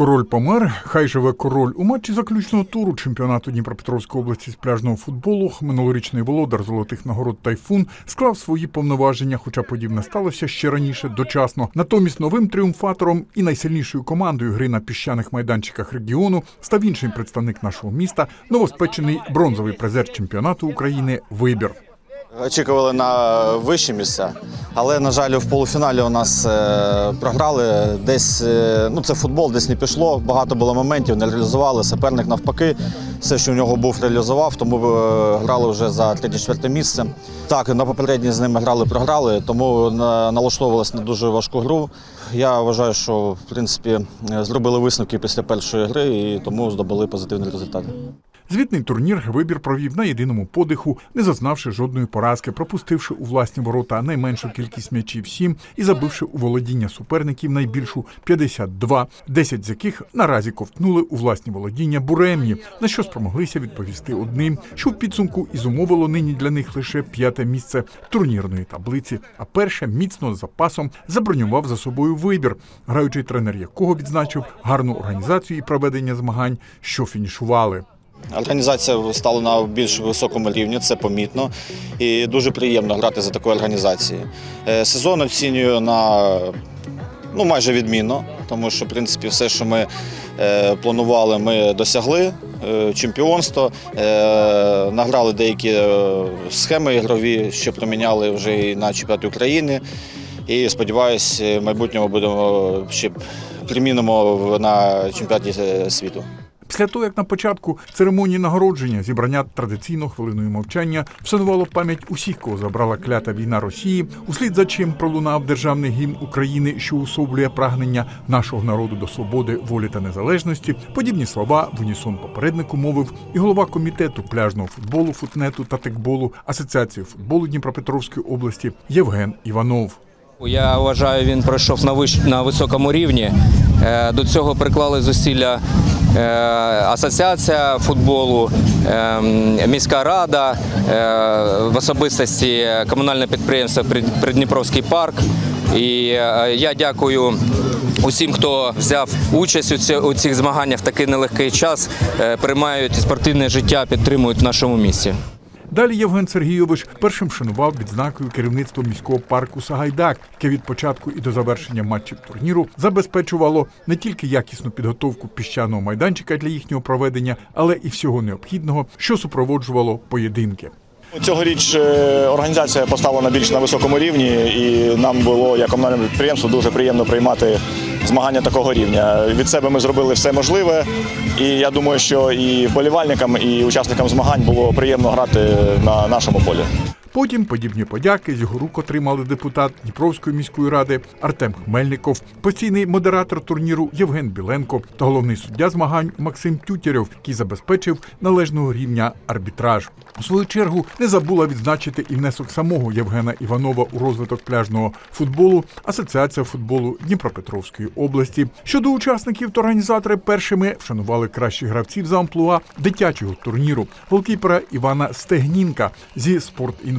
Король помер, хай живе король у матчі заключного туру чемпіонату Дніпропетровської області з пляжного футболу. Минулорічний володар золотих нагород Тайфун склав свої повноваження, хоча подібне сталося ще раніше дочасно. Натомість новим тріумфатором і найсильнішою командою гри на піщаних майданчиках регіону став інший представник нашого міста, новоспечений бронзовий призер чемпіонату України Вибір. Очікували на вищі місця, але на жаль, в полуфіналі у нас е, програли. Десь е, ну це футбол, десь не пішло. Багато було моментів, не реалізували. Суперник навпаки, все, що у нього був, реалізував, тому е, грали вже за третє-четверте місце. Так, на попередній з ними грали, програли, тому на- налаштовувалися на дуже важку гру. Я вважаю, що в принципі зробили висновки після першої гри і тому здобули позитивний результат. Звітний турнір вибір провів на єдиному подиху, не зазнавши жодної поразки, пропустивши у власні ворота найменшу кількість м'ячів 7 і забивши у володіння суперників найбільшу 52, 10 з яких наразі ковтнули у власні володіння буремні, на що спромоглися відповісти одним, що в підсумку і зумовило нині для них лише п'яте місце турнірної таблиці, а перше міцно з запасом забронював за собою вибір, граючий тренер якого відзначив гарну організацію і проведення змагань, що фінішували. Організація стала на більш високому рівні, це помітно. І дуже приємно грати за такою організацією. Е, Сезон оцінюю на ну, майже відмінно, тому що, в принципі, все, що ми е, планували, ми досягли. Е, Чемпіонство, награли деякі схеми ігрові, що проміняли вже і на чемпіонаті України. І сподіваюся, в майбутньому будемо ще примінимо на чемпіонаті світу. Після того, як на початку церемонії нагородження зібрання традиційно хвилиною мовчання вшанувало пам'ять усіх, кого забрала клята війна Росії, услід за чим пролунав державний гімн України, що усоблює прагнення нашого народу до свободи, волі та незалежності. Подібні слова в унісон попереднику мовив і голова комітету пляжного футболу, футнету та текболу Асоціації футболу Дніпропетровської області Євген Іванов. Я вважаю, він пройшов на виш... на високому рівні. Е, До цього приклали зусилля асоціація футболу, е, міська рада, е, в особистості комунальне підприємство «Прид- Придніпровський парк. І е, я дякую усім, хто взяв участь у цих змаганнях в такий нелегкий час, е, приймають спортивне життя, підтримують в нашому місті. Далі Євген Сергійович першим шанував відзнакою керівництво міського парку Сагайдак, яке від початку і до завершення матчів турніру забезпечувало не тільки якісну підготовку піщаного майданчика для їхнього проведення, але і всього необхідного, що супроводжувало поєдинки. Цьогоріч е, організація поставлена більш на високому рівні, і нам було як комунальному підприємству дуже приємно приймати змагання такого рівня. Від себе ми зробили все можливе, і я думаю, що і вболівальникам, і учасникам змагань було приємно грати на нашому полі. Потім подібні подяки з його рук отримали депутат Дніпровської міської ради Артем Хмельников, постійний модератор турніру Євген Біленко та головний суддя змагань Максим Тютєрєв, який забезпечив належного рівня арбітраж. У свою чергу не забула відзначити і внесок самого Євгена Іванова у розвиток пляжного футболу Асоціація футболу Дніпропетровської області. Щодо учасників, то організатори першими вшанували кращих гравців за амплуа дитячого турніру голкіпера Івана Стегнінка зі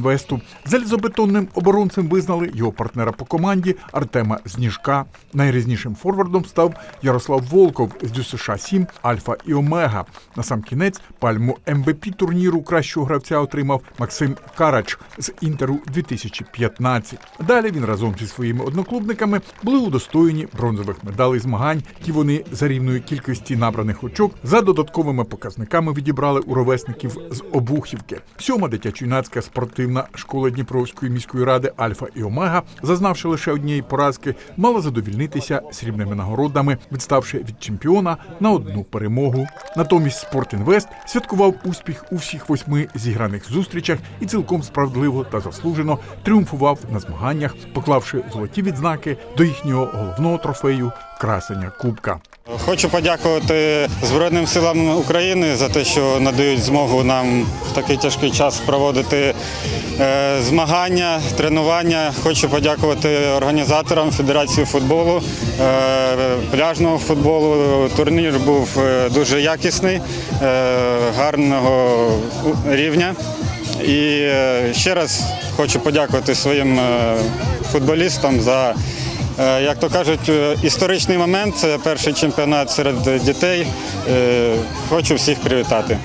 спортінвесту. Залізобетонним оборонцем визнали його партнера по команді Артема Зніжка. Найрізнішим форвардом став Ярослав Волков з ДЮСШ 7 Альфа і Омега. На сам кінець пальму МВП турніру кращого гравця отримав Максим Карач з Інтеру 2015. Далі він разом зі своїми одноклубниками були удостоєні бронзових медалей змагань, які вони за рівної кількості набраних очок за додатковими показниками відібрали у ровесників з Обухівки. Сьома дитячо-юнацька спортивна школа Дніпровської міської ради Альфа і Омега, зазнавши лише однієї поразки, мала задовільнитися срібними нагородами, відставши від чемпіона на одну перемогу. Натомість Спортінвест святкував успіх у всіх восьми зіграних зустрічах і цілком справедливо та заслужено тріумфував на змаганнях, поклавши золоті відзнаки до їхнього головного трофею красення Кубка. Хочу подякувати Збройним силам України за те, що надають змогу нам в такий тяжкий час проводити е, змагання, тренування. Хочу подякувати організаторам Федерації футболу, е, пляжного футболу. Турнір був е, дуже якісний, гарного рівня. І ще раз хочу подякувати своїм футболістам за Як то кажуть, е, історичний момент це перший чемпіонат серед дітей. Е, Хочу всіх привітати.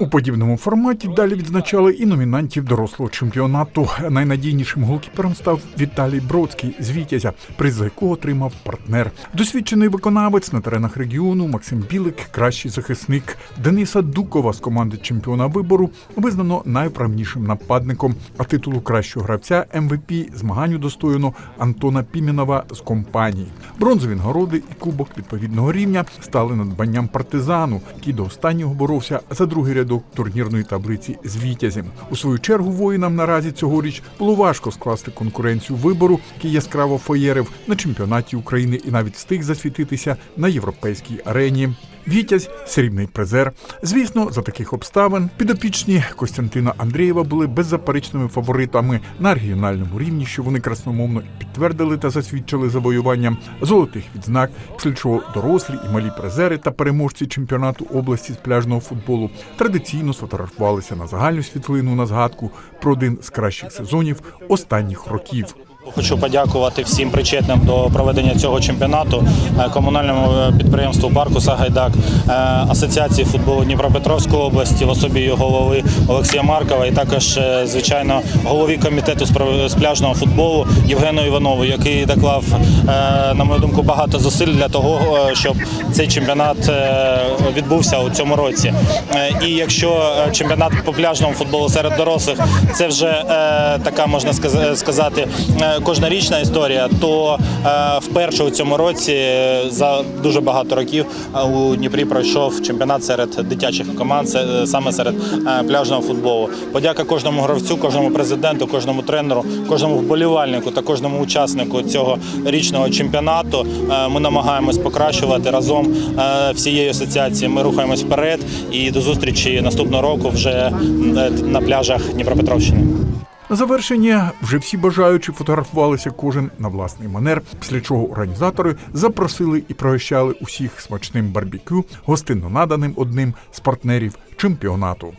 У подібному форматі далі відзначали і номінантів дорослого чемпіонату. Найнадійнішим голкіпером став Віталій Бродський з Вітязя, приз якого отримав партнер. Досвідчений виконавець на теренах регіону Максим Білик, кращий захисник Дениса Дукова з команди чемпіона вибору визнано найправнішим нападником. А титулу кращого гравця МВП змагань удостоєно Антона Пімінова з компанії. Бронзові нагороди і кубок відповідного рівня стали надбанням партизану, який до останнього боровся за другий рядок турнірної таблиці з Вітязем. У свою чергу воїнам наразі цьогоріч було важко скласти конкуренцію вибору, який яскраво фоєрив на чемпіонаті України і навіть встиг засвітитися на європейській арені. Вітязь срібний призер. Звісно, за таких обставин підопічні Костянтина Андрієва були беззаперечними фаворитами на регіональному рівні, що вони красномовно підтвердили та засвідчили завоюванням золотих відзнак, після чого дорослі і малі призери та переможці чемпіонату області з пляжного футболу традиційно сфотографувалися на загальну світлину на згадку про один з кращих сезонів останніх років. Хочу подякувати всім причетним до проведення цього чемпіонату е, комунальному е, підприємству Парку Сагайдак, е, Асоціації футболу Дніпропетровської області в особі його голови Олексія Маркова і також, звичайно, голові комітету з пляжного футболу Євгену Іванову, який доклав, на мою думку, багато зусиль для того, щоб цей чемпіонат відбувся у цьому році. І якщо чемпіонат по пляжному футболу серед дорослих це вже така можна сказати кожнорічна історія, то е, вперше у цьому році е, за дуже багато років е, у Дніпрі пройшов чемпіонат серед дитячих команд, саме серед пляжного футболу. Подяка кожному гравцю, кожному президенту, кожному тренеру, кожному вболівальнику та кожному учаснику цього річного чемпіонату. Ми намагаємось покращувати разом всією асоціацією. Ми рухаємось вперед і до зустрічі наступного року вже на пляжах Дніпропетровщини. На завершення вже всі бажаючі фотографувалися кожен на власний манер, після чого організатори запросили і пригощали усіх смачним барбікю, гостинно наданим одним з партнерів чемпіонату.